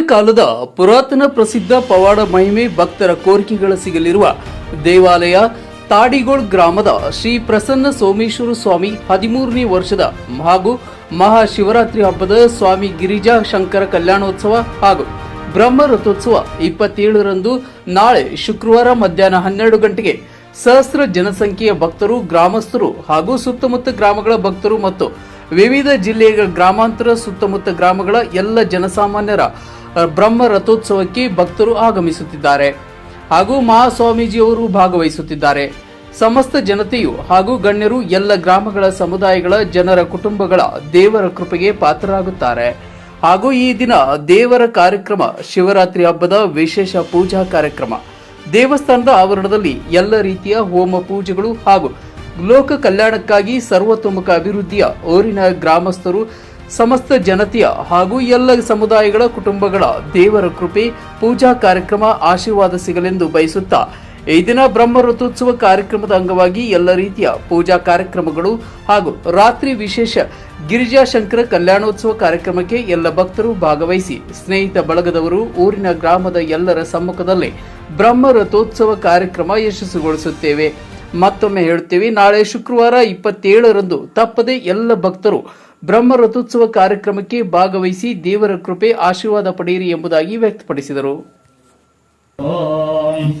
ಕಾಲದ ಪುರಾತನ ಪ್ರಸಿದ್ಧ ಪವಾಡ ಮಹಿಮೆ ಭಕ್ತರ ಕೋರಿಕೆಗಳ ಸಿಗಲಿರುವ ದೇವಾಲಯ ತಾಡಿಗೋಳ್ ಗ್ರಾಮದ ಶ್ರೀ ಪ್ರಸನ್ನ ಸೋಮೇಶ್ವರ ಸ್ವಾಮಿ ಹದಿಮೂರನೇ ವರ್ಷದ ಹಾಗೂ ಮಹಾಶಿವರಾತ್ರಿ ಹಬ್ಬದ ಸ್ವಾಮಿ ಗಿರಿಜಾ ಶಂಕರ ಕಲ್ಯಾಣೋತ್ಸವ ಹಾಗೂ ಬ್ರಹ್ಮ ರಥೋತ್ಸವ ಇಪ್ಪತ್ತೇಳರಂದು ನಾಳೆ ಶುಕ್ರವಾರ ಮಧ್ಯಾಹ್ನ ಹನ್ನೆರಡು ಗಂಟೆಗೆ ಸಹಸ್ರ ಜನಸಂಖ್ಯೆಯ ಭಕ್ತರು, ಗ್ರಾಮಸ್ಥರು ಹಾಗೂ ಸುತ್ತಮುತ್ತ ಗ್ರಾಮಗಳ ಭಕ್ತರು ಮತ್ತು ವಿವಿಧ ಜಿಲ್ಲೆಯ ಗ್ರಾಮಾಂತರ, ಸುತ್ತಮುತ್ತ ಗ್ರಾಮಗಳ ಎಲ್ಲ ಜನಸಾಮಾನ್ಯರ ಬ್ರಹ್ಮ ರಥೋತ್ಸವಕ್ಕೆ ಭಕ್ತರು ಆಗಮಿಸುತ್ತಿದ್ದಾರೆ ಹಾಗೂ ಮಹಾಸ್ವಾಮೀಜಿಯವರು ಭಾಗವಹಿಸುತ್ತಿದ್ದಾರೆ. ಸಮಸ್ತ ಜನತೆಯು ಹಾಗೂ ಗಣ್ಯರು ಎಲ್ಲ ಗ್ರಾಮಗಳ ಸಮುದಾಯಗಳ ಜನರ ಕುಟುಂಬಗಳ ದೇವರ ಕೃಪೆಗೆ ಪಾತ್ರರಾಗುತ್ತಾರೆ. ಹಾಗೂ ಈ ದಿನ ದೇವರ ಕಾರ್ಯಕ್ರಮ, ಶಿವರಾತ್ರಿ ಹಬ್ಬದ ವಿಶೇಷ ಪೂಜಾ ಕಾರ್ಯಕ್ರಮ, ದೇವಸ್ಥಾನದ ಆವರಣದಲ್ಲಿ ಎಲ್ಲ ರೀತಿಯ ಹೋಮ ಪೂಜೆಗಳು ಹಾಗೂ ಲೋಕ ಕಲ್ಯಾಣಕ್ಕಾಗಿ ಸರ್ವತೋಮುಖ ಅಭಿವೃದ್ಧಿಯ ಊರಿನ ಗ್ರಾಮಸ್ಥರು ಸಮಸ್ತ ಜನತೆಯ ಹಾಗೂ ಎಲ್ಲ ಸಮುದಾಯಗಳ ಕುಟುಂಬಗಳ ದೇವರ ಕೃಪೆ, ಪೂಜಾ ಕಾರ್ಯಕ್ರಮ, ಆಶೀರ್ವಾದ ಸಿಗಲೆಂದು ಬಯಸುತ್ತಾ, ಈ ದಿನ ಬ್ರಹ್ಮ ರಥೋತ್ಸವ ಕಾರ್ಯಕ್ರಮದ ಅಂಗವಾಗಿ ಎಲ್ಲ ರೀತಿಯ ಪೂಜಾ ಕಾರ್ಯಕ್ರಮಗಳು ಹಾಗೂ ರಾತ್ರಿ ವಿಶೇಷ ಗಿರಿಜಾ ಶಂಕರ ಕಲ್ಯಾಣೋತ್ಸವ ಕಾರ್ಯಕ್ರಮಕ್ಕೆ ಎಲ್ಲ ಭಕ್ತರು ಭಾಗವಹಿಸಿ, ಸ್ನೇಹಿತ ಬಳಗದವರು, ಊರಿನ ಗ್ರಾಮದ ಎಲ್ಲರ ಸಮ್ಮುಖದಲ್ಲಿ ಬ್ರಹ್ಮ ರಥೋತ್ಸವ ಕಾರ್ಯಕ್ರಮ ಯಶಸ್ಸುಗೊಳಿಸುತ್ತೇವೆ ಮತ್ತೊಮ್ಮೆ ಹೇಳುತ್ತೇವೆ ನಾಳೆ ಶುಕ್ರವಾರ ಇಪ್ಪತ್ತೇಳರಂದು ತಪ್ಪದೆ ಎಲ್ಲ ಭಕ್ತರು ಬ್ರಹ್ಮ ರಥೋತ್ಸವ ಕಾರ್ಯಕ್ರಮಕ್ಕೆ ಭಾಗವಹಿಸಿ ದೇವರ ಕೃಪೆ ಆಶೀರ್ವಾದ ಪಡೆಯಿರಿ ಎಂಬುದಾಗಿ ವ್ಯಕ್ತಪಡಿಸಿದರು. ಓಂ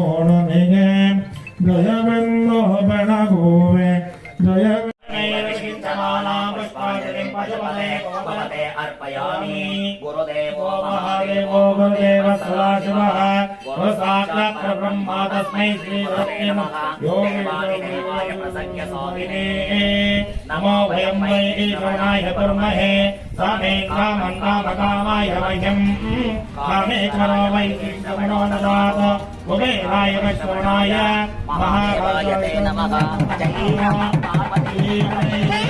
या पूर्णनिगे जय बिन्दो बणगोवे जय भवते अर्पयामि गुरुदेवो महादेवो गुरुदेव सदाशिवः गुरुसाक्षात् ब्रह्मा तस्मै श्री यो प्रसन्न स्वामिने नमो वयं वै ईश्वराय कुर्महे समे कामं कामकामाय वह्यं कामे करो वै कृष्णमणो ददात కుబేరాయ శ్రవణాయ మహారాజాయ నమః జయ పార్వతీ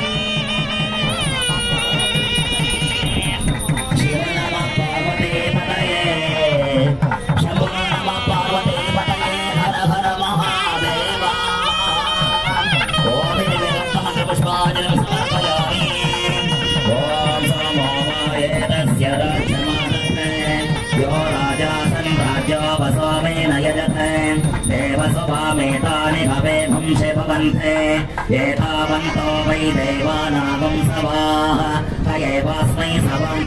भवेभं शिववन्ते एतावन्तो वै देवानागं सभाः स एवास्मै सवम्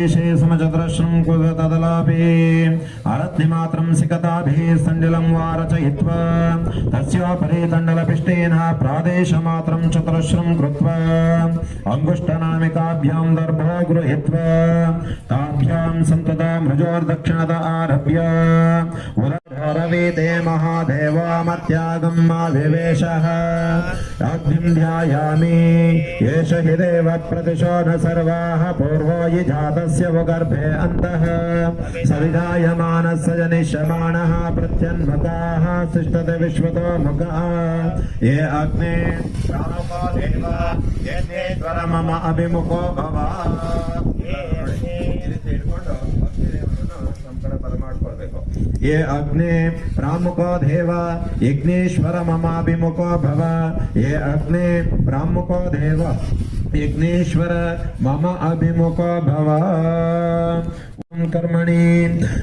शुद्धप्रदेशे समचतुरश्रं कुदतदलापे अरत्निमात्रं सिकताभिः सण्डिलं वा रचयित्वा तस्योपरि तण्डलपिष्टेन प्रादेशमात्रं चतुरश्रं कृत्वा अङ्गुष्ठनामिकाभ्यां दर्भो गृहीत्वा ताभ्यां सन्तता मृजोर्दक्षिणत आरभ्य रवीते महादेवामत्यागम् विवेशः अग्निम् ध्यायामि। एष हि देव प्रतिशो सर्वाः, पूर्वो यि जातस्य वगर्भे अन्तः। सविधायमानस्य जनिष्यमाणः प्रत्यन्मुखाः तिष्ठति विश्वतो मुखः। ये अग्ने प्राणो देव येनेश्वर मम अभिमुखो भव। ये अग्ने प्रामुखो देव, यज्ञेश्वर ममाभिमुखो भव। ये अग्ने प्रामुखो देव, यज्ञेश्वर मम अभिमुखो भव। कर्मणि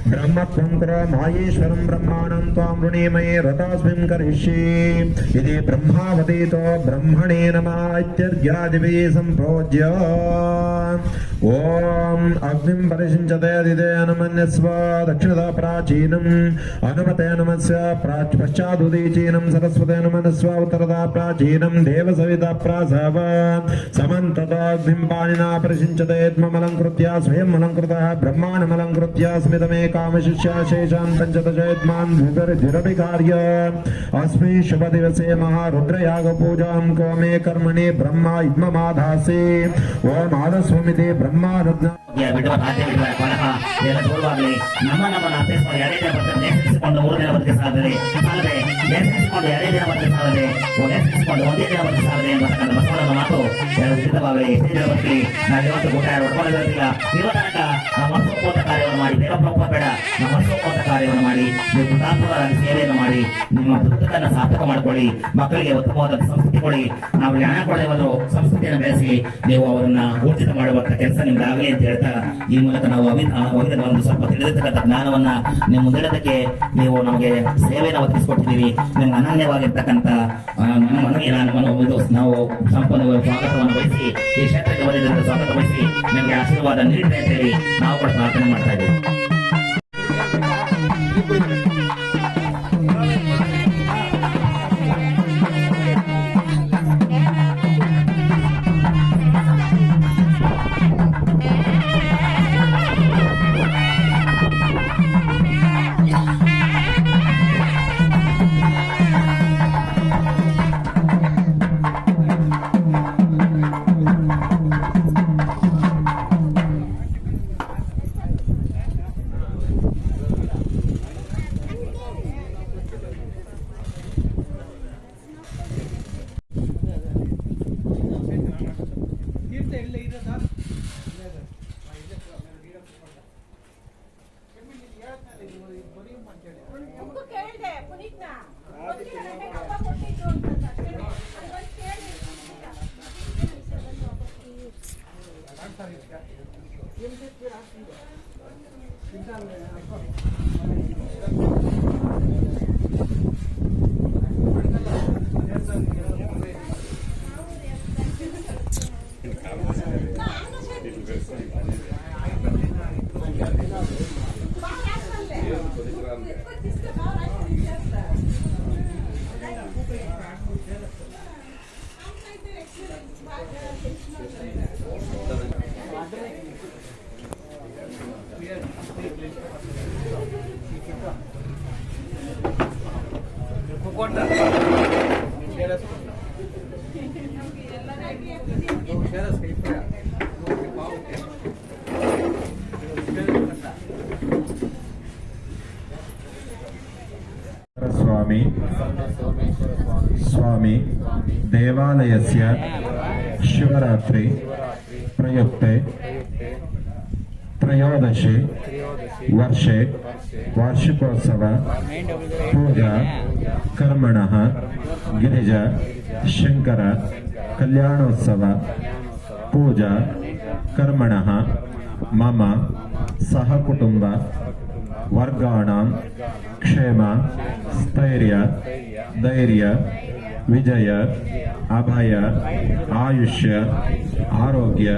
ब्रह्मत्वं कुर मायेश्वरं ब्रह्माणं त्वां वृणीमये रथास्मिन् करिष्ये यदि ब्रह्मावतीतो ब्रह्मणे नमः इत्यर्घ्यादिभिः सम्प्रोज्य ॐ अग्निं परिषिञ्चते दिदे अनुमन्यस्व दक्षिणता प्राचीनम् अनुमते नमस्य प्राच् पश्चादुदीचीनं सरस्वते नमनस्व उत्तरता प्राचीनं देवसविता प्रासव समन्तताग्निं पाणिना परिषिञ्चते ममलङ्कृत्य स्वयम् अलङ्कृतः ब्रह्माणमलङ्कृत्य स्मितमे कामशिष्या शेषान् पञ्चदशयद्मान् भूगर्धिरपि कार्य अस्मिन् शुभदिवसे महारुद्रयागपूजां को मे कर्मणि ब्रह्मा इद्ममाधासे ॐ आदस्वमिति ब्रह्मानुज्ञा ಬಿಡುವ ಸಾಧ್ಯ ಬಿಡುವ ಕೊನಹ ಇದೆಲ್ಲ ದೂರವಾಗಲಿ ನಮ್ಮ ನಮ್ಮನ್ನು ಅರ್ಥೈಸಿಕೊಂಡು ಎರಡೇ ದಿನ ಬರ್ತಾರೆ ನೇಸಿಸಿಕೊಂಡು ಮೂರು ದಿನ ಬದುಕಿ ಸಾಧನೆ ಸಾಲದೆ ನೇಸಿಸಿಕೊಂಡು ಎರಡೇ ದಿನ ಬದುಕಿ ಸಾಧನೆ ನೇಸಿಸಿಕೊಂಡು ಒಂದೇ ದಿನ ಬದುಕಿ ಸಾಧನೆ ಎಂಬತಕ್ಕಂಥ ಬಸವಣ್ಣನ ಮಾತು ಎರಡು ಉಚಿತವಾಗಲಿ ಎಷ್ಟೇ ದಿನ ಬದುಕಲಿ ನಾವು ಇವತ್ತು ಊಟ ಹೊಡ್ಕೊಂಡಿರೋದಿಲ್ಲ ಇರುವ ತನಕ ನಾವು ಮನಸ್ಸೋಪೋತ ಕಾರ್ಯವನ್ನು ಮಾಡಿ ಪ್ರಭುತ್ವ ಬೇಡ ನಮ್ಮ ಮನಸ್ಸೋಪೋತ ಕಾರ್ಯವನ್ನು ಮಾಡಿ, ನೀವು ಕೃತಾರ್ಥವಾಗಿ ಸೇವೆಯನ್ನು ಮಾಡಿ, ನಿಮ್ಮ ಬದುಕನ್ನು ಸಾರ್ಥಕ ಮಾಡಿಕೊಳ್ಳಿ, ಮಕ್ಕಳಿಗೆ ಉತ್ತಮವಾದ ಸಂಸ್ಕೃತಿ ಕೊಡಿ. ನಾವು ಜ್ಞಾನ ಹೋದ್ರು ಸಂಸ್ಕೃತಿಯನ್ನು ಬೆಳೆಸಿ, ನೀವು ಅವರನ್ನ ಊರ್ಜಿತ ಮಾಡುವಂತ ಕೆಲಸ ನಿಮ್ಗೆ ಆಗಲಿ ಅಂತ ಹೇಳ್ತಾ, ಈ ಮೂಲಕ ನಾವು ಅವಿ ಅವಿದ ಒಂದು ಸ್ವಲ್ಪ ತಿಳಿದಿರ್ತಕ್ಕಂಥ ಜ್ಞಾನವನ್ನ ನಿಮ್ಮ ಮುಂದಿಡೋದಕ್ಕೆ ನೀವು ನಮಗೆ ಸೇವೆಯನ್ನು ಒದಗಿಸಿಕೊಟ್ಟಿದ್ದೀರಿ. ನಿಮ್ಗೆ ಅನನ್ಯವಾಗಿರ್ತಕ್ಕಂಥ ಮನವಿ ನಾನು ಮನವೊಂದು ನಾವು ಸಂಪೂರ್ಣ ಸ್ವಾಗತವನ್ನು ವಹಿಸಿ, ಈ ಕ್ಷೇತ್ರಕ್ಕೆ ಬಂದಿದ್ದರಿಂದ ಸ್ವಾಗತ ವಹಿಸಿ, ನಿಮಗೆ ಆಶೀರ್ವಾದ ನೀಡಿದೆ ಹೇಳಿ ನಾವು ಕೂಡ माता grande. స్వామి స్వామి దేవాలయస్య శివరాత్రి ప్రయుక్తే త్రయోదశి ವರ್ಷೆ, ವಾರ್ಷಿಕೋತ್ಸವ, ಪೂಜಾ ಕರ್ಮಣ ಗಿರಿಜಾ, ಶಂಕರ, ಕಲ್ಯಾಣೋತ್ಸವ, ಪೂಜಾ ಕರ್ಮಣ ಮಮ ಸಹ ಕುಟುಂಬ ವರ್ಗಾಣ, ಕ್ಷೇಮ, ಸ್ಥೈರ್ಯ, ಧೈರ್ಯ ವಿಜಯ, ಅಭಯ, ಆಯುಷ್ಯ, ಆರೋಗ್ಯ,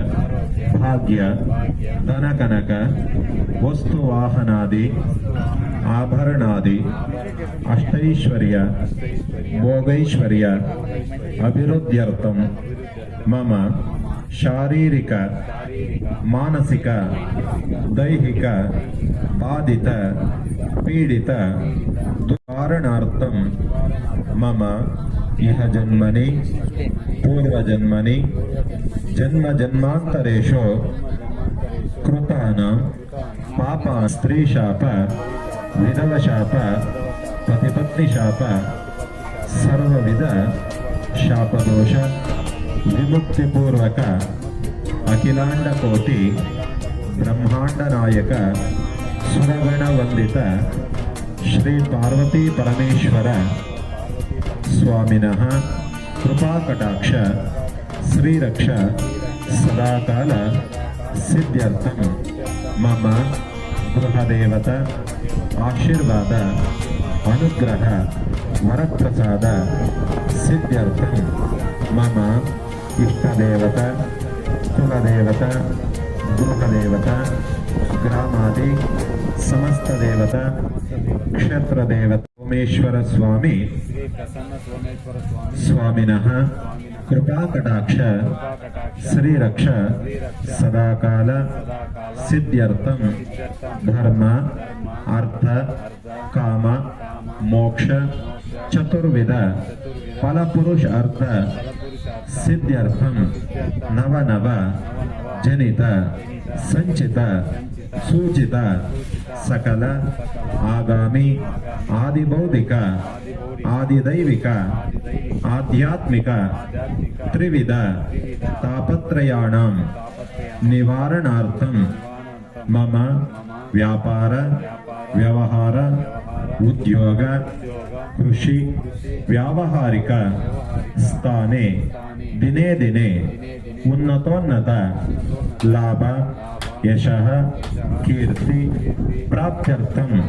ಭಾಗ್ಯ, ಧನಕನಕ, ವಸ್ತುವಾಹನಾದಿ, ಆಭರಣಾದಿ, ಅಷ್ಟೈಶ್ವರ್ಯ, ಭೋಗೈಶ್ವರ್ಯ, ಅಭಿವೃದ್ಧ್ಯರ್ಥಂ, ಮಮ, ಶಾರೀರಿಕ, ಮಾನಸಿಕ, ದೈಹಿಕ, ಬಾಧಿತ, ಪೀಡಿತ ಧಾರಣಾರ್ಥಂ ಮಮ ಇಹ ಜನ್ಮನಿ? ಪೂರ್ವ ಜನ್ಮನಿ? ಜನ್ಮ ಜನ್ಮಾಂತರೇಶು? ಕೃತಾನ? ಪಾಪ ಸ್ತ್ರೀ ಶಾಪ? ವಿಧವ ಶಾಪ? ಪತಿಪತ್ನಿ ಶಾಪ? ಸರ್ವವಿಧ ಶಾಪದೋಷ? ವಿಮುಕ್ತಿಪೂರ್ವಕ ಅಖಿಲಾಂಡ ಕೋಟಿ ಬ್ರಹ್ಮಾಂಡ ನಾಯಕ ಸುರಗಣ ವಂದಿತ ಶ್ರೀ ಪಾರ್ವತಿ ಪರಮೇಶ್ವರ ಸ್ವಾಮಿನಃ ಕೃಪಾಕಟಾಕ್ಷ, ಶ್ರೀರಕ್ಷ, ಸದಾಕಾಲ ಸಿದ್ಧ್ಯರ್ಥಂ. ಮಮ ಗೃಹದೇವತ, ಆಶೀರ್ವಾದ, ಅನುಗ್ರಹ, ವರಪ್ರಸಾದ ಸಿದ್ಧ್ಯರ್ಥಂ. ಮಮ ಇಷ್ಟದೇವತ, ಕುಲದೇವತ, ಗೃಹದೇವತ, ಗ್ರಾಮಾದಿ, ಸಮಸ್ತ ದೇವತ सोमेश्वर स्वामी स्वामीन। कृपाकटाक्ष। श्रीरक्ष। सदाकाल। सिद्ध्यर्थ धर्म। अर्थ। काम। मोक्ष। चतुर्विध। फलपुरुष अर्थ। सिद्ध्यर्थम। नव नव। जनित। संचित। सूचित। सकल। ಆಗಾಮಿ, ಆದಿಬೌದ್ಧಿಕ, ಆದಿದೈವಿಕ, ಆಧ್ಯಾತ್ಮಿಕ, ತ್ರಿವಿಧ ತಾಪತ್ರಯಾಣ, ನಿವಾರಣಾರ್ಥಂ, ಮಮ, ವ್ಯಾಪಾರ, ವ್ಯವಹಾರ, ಉದ್ಯೋಗ, ಕೃಷಿ, ವ್ಯಾವಹಾರಿಕ ಸ್ಥಾನೆ, ದಿನೇ ದಿನೇ, ಉನ್ನತೋನ್ನತ, ಲಾಭ, ಯಶಃ, ಕೀರ್ತಿ, ಪ್ರಾಪ್ತ್ಯರ್ಥಂ.